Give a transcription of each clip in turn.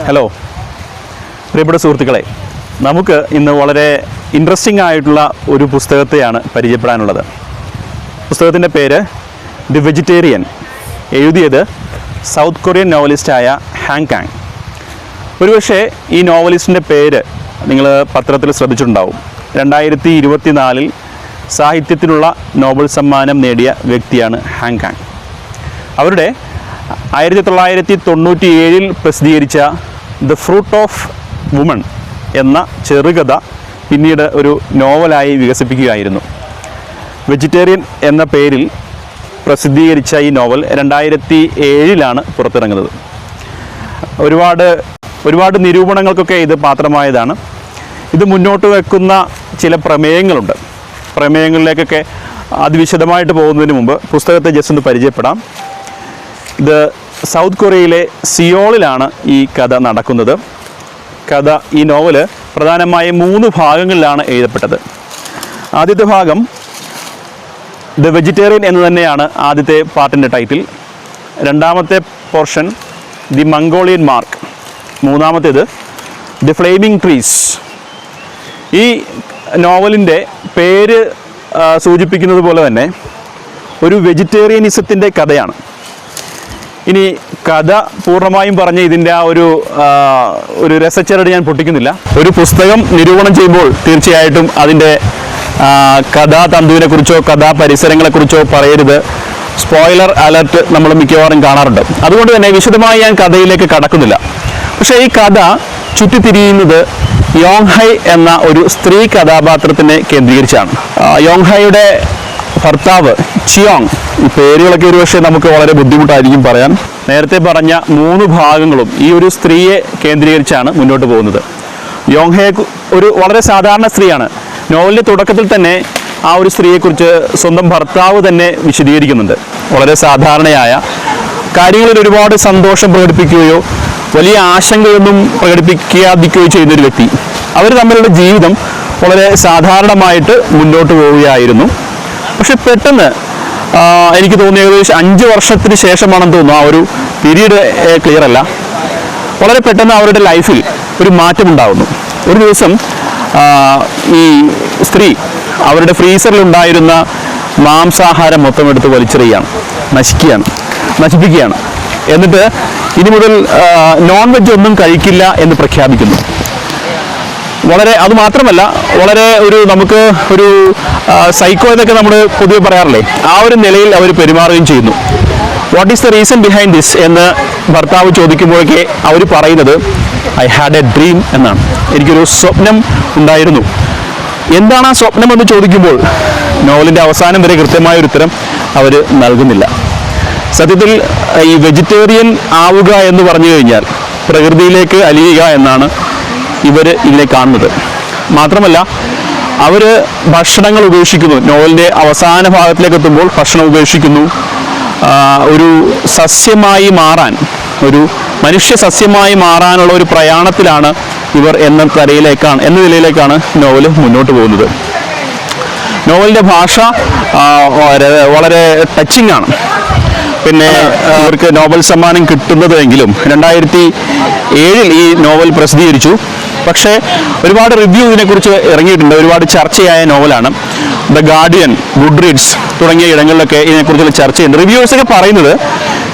Hello പ്രിയപ്പെട്ട സുഹൃത്തുക്കളെ നമുക്ക് ഇന്ന് വളരെ ഇൻട്രസ്റ്റിംഗ് ആയിട്ടുള്ള ഒരു പുസ്തകത്തെയാണ് പരിചയപ്പെടാനുള്ളത്. പുസ്തകത്തിന്റെ പേര് ദി വെജിറ്റേറിയൻ എഴുതിയത് സൗത്ത് കൊറിയൻ നോവലിസ്റ്റായ ഹാങ് കാങ് ഒരുപക്ഷെ ഈ നോവലിസ്റ്റിന്റെ പേര് നിങ്ങൾ പത്രത്തിൽ ശ്രദ്ധിച്ചിട്ടുണ്ടാവും. രണ്ടായിരത്തി ഇരുപത്തിനാലിൽ സാഹിത്യത്തിനുള്ള നോബൽ സമ്മാനം നേടിയ വ്യക്തിയാണ് ഹാങ് കാങ് അവരുടെ ആയിരത്തി തൊള്ളായിരത്തി തൊണ്ണൂറ്റി ഏഴിൽ പ്രസിദ്ധീകരിച്ച ദ ഫ്രൂട്ട് ഓഫ് വുമൺ എന്ന ചെറുകഥ പിന്നീട് ഒരു നോവലായി വികസിപ്പിക്കുകയായിരുന്നു. വെജിറ്റേറിയൻ എന്ന പേരിൽ പ്രസിദ്ധീകരിച്ച ഈ നോവൽ രണ്ടായിരത്തി ഏഴിലാണ് പുറത്തിറങ്ങുന്നത്. ഒരുപാട് ഒരുപാട് നിരൂപണങ്ങൾക്കൊക്കെ ഇത് പാത്രമായതാണ്. ഇത് മുന്നോട്ട് വെക്കുന്ന ചില പ്രമേയങ്ങളുണ്ട്. പ്രമേയങ്ങളിലേക്കൊക്കെ അതിവിശദമായിട്ട് പോകുന്നതിന് മുമ്പ് പുസ്തകത്തെ ജസ്റ്റ് ഒന്ന് പരിചയപ്പെടാം. ഇത് സൗത്ത് കൊറിയയിലെ സിയോളിലാണ് ഈ കഥ നടക്കുന്നത്. കഥ ഈ നോവൽ പ്രധാനമായും മൂന്ന് ഭാഗങ്ങളിലാണ് എഴുതപ്പെട്ടത്. ആദ്യത്തെ ഭാഗം ദ വെജിറ്റേറിയൻ എന്ന് തന്നെയാണ് ആദ്യത്തെ പാർട്ടിന്റെ ടൈറ്റിൽ. രണ്ടാമത്തെ പോർഷൻ ദി മംഗോളിയൻ മാർക്ക്. മൂന്നാമത്തേത് ദി ഫ്ലെയിമിംഗ് ട്രീസ്. ഈ നോവലിന്റെ പേര് സൂചിപ്പിക്കുന്നത് പോലെ തന്നെ ഒരു വെജിറ്റേറിയനിസത്തിന്റെ കഥയാണ്. ഇനി കഥ പൂർണമായും പറഞ്ഞ് ഇതിന്റെ ആ ഒരു ഒരു രസച്ചരട് ഞാൻ പൊട്ടിക്കുന്നില്ല. ഒരു പുസ്തകം നിരൂപണം ചെയ്യുമ്പോൾ തീർച്ചയായിട്ടും അതിന്റെ കഥാതന്തുവിനെക്കുറിച്ചോ കഥാപരിസരങ്ങളെക്കുറിച്ചോ കുറിച്ചോ കഥാ പരിസരങ്ങളെക്കുറിച്ചോ പറയരുത്. സ്പോയിലർ അലർട്ട് നമ്മൾ മിക്കവാറും കാണാറുണ്ട്. അതുകൊണ്ട് തന്നെ വിശദമായി ഞാൻ കഥയിലേക്ക് കടക്കുന്നില്ല. പക്ഷേ ഈ കഥ ചുറ്റിത്തിരിയുന്നത് യോങ്ഹൈ എന്ന ഒരു സ്ത്രീ കഥാപാത്രത്തിനെ കേന്ദ്രീകരിച്ചാണ്. യോങ്ഹൈയുടെ ഭർത്താവ് ചിയോങ്. ഈ പേരുകളൊക്കെ ഒരുപക്ഷെ നമുക്ക് വളരെ ബുദ്ധിമുട്ടായിരിക്കും പറയാൻ. നേരത്തെ പറഞ്ഞ മൂന്ന് ഭാഗങ്ങളും ഈ ഒരു സ്ത്രീയെ കേന്ദ്രീകരിച്ചാണ് മുന്നോട്ട് പോകുന്നത്. യോങ്ഹെ ഒരു വളരെ സാധാരണ സ്ത്രീയാണ്. നോവലിന്റെ തുടക്കത്തിൽ തന്നെ ആ ഒരു സ്ത്രീയെക്കുറിച്ച് സ്വന്തം ഭർത്താവ് തന്നെ വിശദീകരിക്കുന്നുണ്ട്. വളരെ സാധാരണയായ കാര്യങ്ങളിൽ ഒരുപാട് സന്തോഷം പ്രകടിപ്പിക്കുകയോ വലിയ ആശങ്കയൊന്നും പ്രകടിപ്പിക്കാതിരിക്കുകയോ ചെയ്യുന്ന ഒരു വ്യക്തി. അവർ തമ്മിലുള്ള ജീവിതം വളരെ സാധാരണമായിട്ട് മുന്നോട്ട് പോവുകയായിരുന്നു. പക്ഷെ പെട്ടെന്ന് എനിക്ക് തോന്നിയ ഏകദേശം അഞ്ച് വർഷത്തിന് ശേഷമാണെന്ന് തോന്നുന്നു. ആ ഒരു പീരീഡ് ക്ലിയർ അല്ല. വളരെ പെട്ടെന്ന് അവരുടെ ലൈഫിൽ ഒരു മാറ്റമുണ്ടാകുന്നു ഒരു ദിവസം ഈ സ്ത്രീ അവരുടെ ഫ്രീസറിലുണ്ടായിരുന്ന മാംസാഹാരം മൊത്തം എടുത്ത് വലിച്ചെറിയുകയാണ്. നശിക്കുകയാണ്. നശിപ്പിക്കുകയാണ്. എന്നിട്ട് ഇനി മുതൽ നോൺ വെജ് ഒന്നും കഴിക്കില്ല എന്ന് പ്രഖ്യാപിക്കുന്നു. വളരെ അത് മാത്രമല്ല വളരെ ഒരു നമുക്ക് ഒരു സൈക്കോ എന്നൊക്കെ നമ്മൾ പൊതുവെ പറയാറില്ലേ? ആ ഒരു നിലയിൽ അവർ പെരുമാറുകയും ചെയ്യുന്നു. What is the reason behind this എന്ന് ഭർത്താവ് ചോദിക്കുമ്പോഴൊക്കെ അവർ പറയുന്നത് ഐ ഹാഡ് എ ഡ്രീം എന്നാണ്. എനിക്കൊരു സ്വപ്നം ഉണ്ടായിരുന്നു. എന്താണ് ആ സ്വപ്നം എന്ന് ചോദിക്കുമ്പോൾ നോവലിന്റെ അവസാനം വരെ കൃത്യമായ ഒരു ഉത്തരം അവർ നൽകുന്നില്ല. സത്യത്തിൽ ഈ വെജിറ്റേറിയൻ ആവുക എന്ന് പറഞ്ഞു കഴിഞ്ഞാൽ പ്രകൃതിയിലേക്ക് അലിയുക എന്നാണ് ഇവർ ഇതിനെ കാണുന്നത്. മാത്രമല്ല അവർ ഭക്ഷണങ്ങൾ ഉപേക്ഷിക്കുന്നു. നോവലിന്റെ അവസാന ഭാഗത്തിലേക്ക് എത്തുമ്പോൾ ഭക്ഷണം ഉപേക്ഷിക്കുന്നു. ഒരു സസ്യമായി മാറാൻ ഒരു മനുഷ്യ സസ്യമായി മാറാനുള്ള ഒരു പ്രയാണത്തിലാണ് ഇവർ എന്ന തരയിലേക്കാണ് എന്ന നിലയിലേക്കാണ് നോവൽ മുന്നോട്ട് പോകുന്നത്. നോവലിന്റെ ഭാഷ വളരെ- ടച്ചിങ് ആണ് പിന്നെ ഇവർക്ക് നോബൽ സമ്മാനം കിട്ടുന്നതെങ്കിലും രണ്ടായിരത്തി ഏഴിൽ ഈ നോവൽ പ്രസിദ്ധീകരിച്ചു. പക്ഷേ ഒരുപാട് റിവ്യൂ ഇതിനെക്കുറിച്ച് ഇറങ്ങിയിട്ടുണ്ട്. ഒരുപാട് ചർച്ചയായ നോവലാണ് ദ ഗാർഡിയൻ ഗുഡ് റീഡ്സ് തുടങ്ങിയ ഇടങ്ങളിലൊക്കെ ഇതിനെക്കുറിച്ചുള്ള ചർച്ചയുണ്ട്. റിവ്യൂസൊക്കെ പറയുന്നത്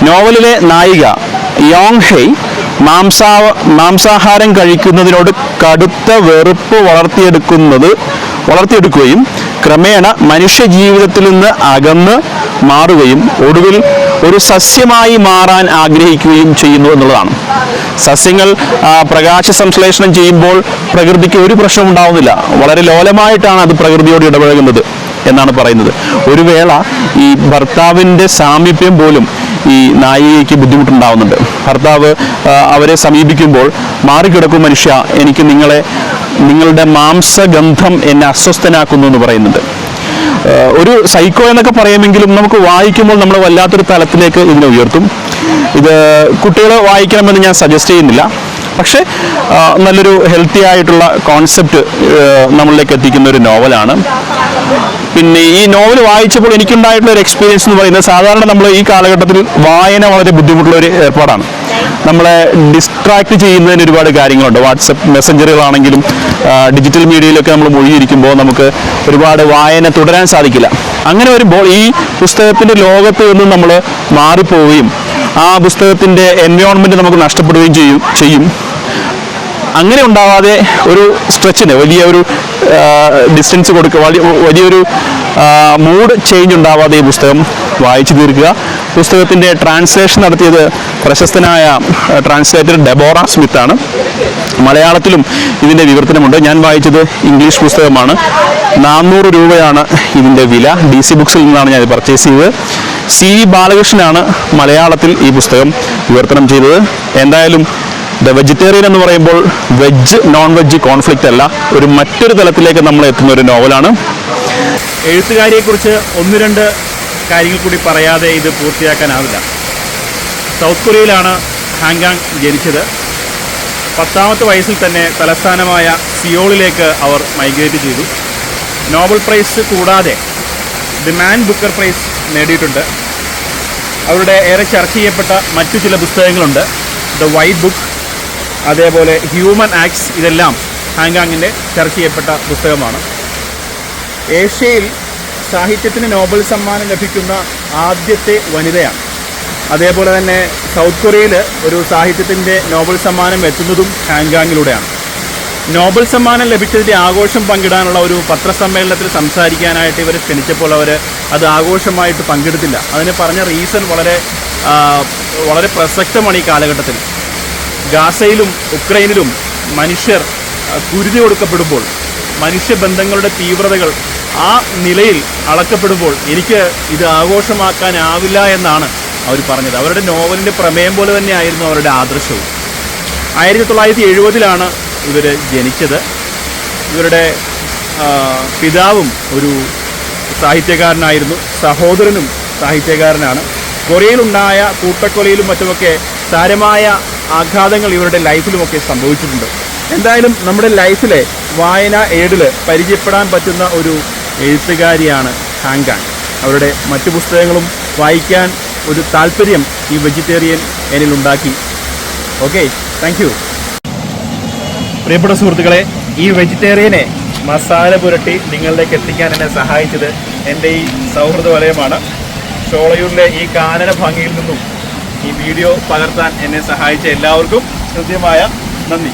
നോവലിലെ നായിക യോങ് ഹെയ് മാംസാ മാംസാഹാരം കഴിക്കുന്നതിനോട് കടുത്ത വെറുപ്പ് വളർത്തിയെടുക്കുന്നത് വളർത്തിയെടുക്കുകയും ക്രമേണ മനുഷ്യ ജീവിതത്തിൽ നിന്ന് അകന്ന് മാറുകയും ഒടുവിൽ ഒരു സസ്യമായി മാറാൻ ആഗ്രഹിക്കുകയും ചെയ്യുന്നു എന്നുള്ളതാണ്. സസ്യങ്ങൾ പ്രകാശ സംശ്ലേഷണം ചെയ്യുമ്പോൾ പ്രകൃതിക്ക് ഒരു പ്രശ്നം ഉണ്ടാവുന്നില്ല. വളരെ ലോലമായിട്ടാണ് അത് പ്രകൃതിയോട് ഇടപഴകുന്നത് എന്നാണ് പറയുന്നത്. ഒരു വേള ഈ ഭർത്താവിന്റെ സാമീപ്യം പോലും ഈ നായികയ്ക്ക് ബുദ്ധിമുട്ടുണ്ടാവുന്നുണ്ട്. ഭർത്താവ് അവരെ സമീപിക്കുമ്പോൾ മാറിക്കിടക്കും മനുഷ്യ എനിക്ക് നിങ്ങളെ നിങ്ങളുടെ മാംസഗന്ധം എന്നെ അസ്വസ്ഥനാക്കുന്നു എന്ന് പറയുന്നുണ്ട്. ഒരു സൈക്കോ എന്നൊക്കെ പറയുമെങ്കിലും നമുക്ക് വായിക്കുമ്പോൾ നമ്മൾ വല്ലാത്തൊരു തലത്തിലേക്ക് ഇതിനെ ഉയർത്തും. ഇത് കുട്ടികൾ വായിക്കണമെന്ന് ഞാൻ സജസ്റ്റ് ചെയ്യുന്നില്ല. പക്ഷേ നല്ലൊരു ഹെൽത്തി ആയിട്ടുള്ള കോൺസെപ്റ്റ് നമ്മളിലേക്ക് എത്തിക്കുന്ന ഒരു നോവലാണ് പിന്നെ ഈ നോവൽ വായിച്ചപ്പോൾ എനിക്കുണ്ടായിട്ടുള്ള ഒരു എക്സ്പീരിയൻസ് എന്ന് പറയുന്നത് സാധാരണ നമ്മൾ ഈ കാലഘട്ടത്തിൽ വായന വളരെ ബുദ്ധിമുട്ടുള്ള ഒരു ഏർപ്പാടാണ്. നമ്മളെ ഡിസ്ട്രാക്ട് ചെയ്യുന്നതിന് ഒരുപാട് കാര്യങ്ങളുണ്ട്. വാട്സപ്പ് മെസ്സഞ്ചറുകളാണെങ്കിലും ഡിജിറ്റൽ മീഡിയയിലൊക്കെ നമ്മൾ മുഴുകിയിരിക്കുമ്പോൾ നമുക്ക് ഒരുപാട് വായന തുടരാൻ സാധിക്കില്ല. അങ്ങനെ വരുമ്പോൾ ഈ പുസ്തകത്തിന്റെ ലോകത്ത് നിന്ന് നമ്മൾ മാറിപ്പോവുകയും ആ പുസ്തകത്തിന്റെ എൻവയോൺമെന്റ് നമുക്ക് നഷ്ടപ്പെടുകയും ചെയ്യും ചെയ്യും. അങ്ങനെ ഉണ്ടാവാതെ ഒരു സ്ട്രെച്ചിന് വലിയ ഒരു ഡിസ്റ്റൻസ് കൊടുക്കുക. വലിയ വലിയൊരു മൂഡ് ചേഞ്ച് ഉണ്ടാവാതെ ഈ പുസ്തകം വായിച്ചു തീർക്കുക. പുസ്തകത്തിന്റെ ട്രാൻസ്ലേഷൻ നടത്തിയത് പ്രശസ്തനായ ട്രാൻസ്ലേറ്റർ ഡെബോറ സ്മിത്താണ്. മലയാളത്തിലും ഇതിന്റെ വിവർത്തനമുണ്ട്. ഞാൻ വായിച്ചത് ഇംഗ്ലീഷ് പുസ്തകമാണ്. നാനൂറ് രൂപയാണ് ഇതിന്റെ വില. ഡി സി ബുക്സിൽ നിന്നാണ് ഞാൻ പർച്ചേസ് ചെയ്തത്. സി വി ബാലകൃഷ്ണനാണ് മലയാളത്തിൽ ഈ പുസ്തകം വിവർത്തനം ചെയ്തത്. എന്തായാലും ദ വെജിറ്റേറിയൻ എന്ന് പറയുമ്പോൾ വെജ് നോൺ വെജ് കോൺഫ്ലിക്റ്റ് അല്ല. ഒരു മറ്റൊരു തലത്തിലേക്ക് നമ്മൾ എത്തുന്ന ഒരു നോവലാണ്. എഴുത്തുകാരിയെക്കുറിച്ച് ഒന്ന് രണ്ട് കാര്യങ്ങൾ കൂടി പറയാതെ ഇത് പൂർത്തിയാക്കാനാവില്ല. സൗത്ത് കൊറിയയിലാണ് ഹാങ്കാങ് ജനിച്ചത്. പത്താമത്തെ വയസ്സിൽ തന്നെ തലസ്ഥാനമായ സിയോളിലേക്ക് അവർ മൈഗ്രേറ്റ് ചെയ്തു. നോബൽ പ്രൈസ് കൂടാതെ ദി മാൻ ബുക്കർ പ്രൈസ് നേടിയിട്ടുണ്ട്. അവരുടെ ഏറെ ചർച്ച ചെയ്യപ്പെട്ട മറ്റു ചില പുസ്തകങ്ങളുണ്ട്. ദ വൈറ്റ് ബുക്ക് അതേപോലെ ഹ്യൂമൻ ആക്ട്സ് ഇതെല്ലാം ഹാങ്കാങ്ങിന്റെ ചർച്ച ചെയ്യപ്പെട്ട പുസ്തകമാണ്. ഏഷ്യയിൽ സാഹിത്യത്തിന് നോബൽ സമ്മാനം ലഭിക്കുന്ന ആദ്യത്തെ വനിതയാണ്. അതേപോലെ തന്നെ സൗത്ത് കൊറിയയിൽ ഒരു സാഹിത്യത്തിന്റെ നോബൽ സമ്മാനം എത്തുന്നതും ഹാങ്കാങ്ങിലൂടെയാണ് നോബൽ സമ്മാനം ലഭിച്ചതിന്റെ ആഘോഷം പങ്കിടാനുള്ള ഒരു പത്രസമ്മേളനത്തിൽ സംസാരിക്കാനായിട്ട് ഇവർ ക്ഷണിച്ചപ്പോൾ അവർ അത് ആഘോഷമായിട്ട് പങ്കെടുത്തില്ല. അതിന് പറഞ്ഞ റീസൺ വളരെ വളരെ പ്രസക്തമാണ് ഈ കാലഘട്ടത്തിൽ. ഗാസയിലും ഉക്രൈനിലും മനുഷ്യർ കുരുതി കൊടുക്കപ്പെടുമ്പോൾ മനുഷ്യബന്ധങ്ങളുടെ തീവ്രതകൾ ആ നിലയിൽ അളക്കപ്പെടുമ്പോൾ എനിക്ക് ഇത് ആഘോഷമാക്കാനാവില്ല എന്നാണ് അവർ പറഞ്ഞത്. അവരുടെ നോവലിന്റെ പ്രമേയം പോലെ തന്നെയായിരുന്നു അവരുടെ ആദർശവും. ആയിരത്തി തൊള്ളായിരത്തി എഴുപതിലാണ് ഇവർ ജനിച്ചത്. ഇവരുടെ പിതാവും ഒരു സാഹിത്യകാരനായിരുന്നു. സഹോദരനും സാഹിത്യകാരനാണ്. കൊറിയയിലുണ്ടായ കൂട്ടക്കൊലയിലും മറ്റുമൊക്കെ സാരമായ ആഘാതങ്ങൾ ഇവരുടെ ലൈഫിലുമൊക്കെ സംഭവിച്ചിട്ടുണ്ട്. എന്തായാലും നമ്മുടെ ലൈഫിലെ വായന ഏടിൽ പരിചയപ്പെടാൻ പറ്റുന്ന ഒരു എഴുത്തുകാരിയാണ് ഹാങ്കാങ്. അവരുടെ മറ്റു പുസ്തകങ്ങളും വായിക്കാൻ ഒരു താല്പര്യം ഈ വെജിറ്റേറിയൻ എന്നിലുണ്ടാക്കി ഓക്കെ താങ്ക് യു പ്രിയപ്പെട്ട സുഹൃത്തുക്കളെ ഈ വെജിറ്റേറിയനെ മസാല പുരട്ടി നിങ്ങളിലേക്ക് എത്തിക്കാൻ എന്നെ സഹായിച്ചത് എന്റെ ഈ സൗഹൃദ വലയമാണ് ഷോളയൂരിലെ ഈ കാനന ഭംഗിയിൽ നിന്നും ഈ വീഡിയോ പകർത്താൻ എന്നെ സഹായിച്ച എല്ലാവർക്കും ഹൃദ്യമായ നന്ദി.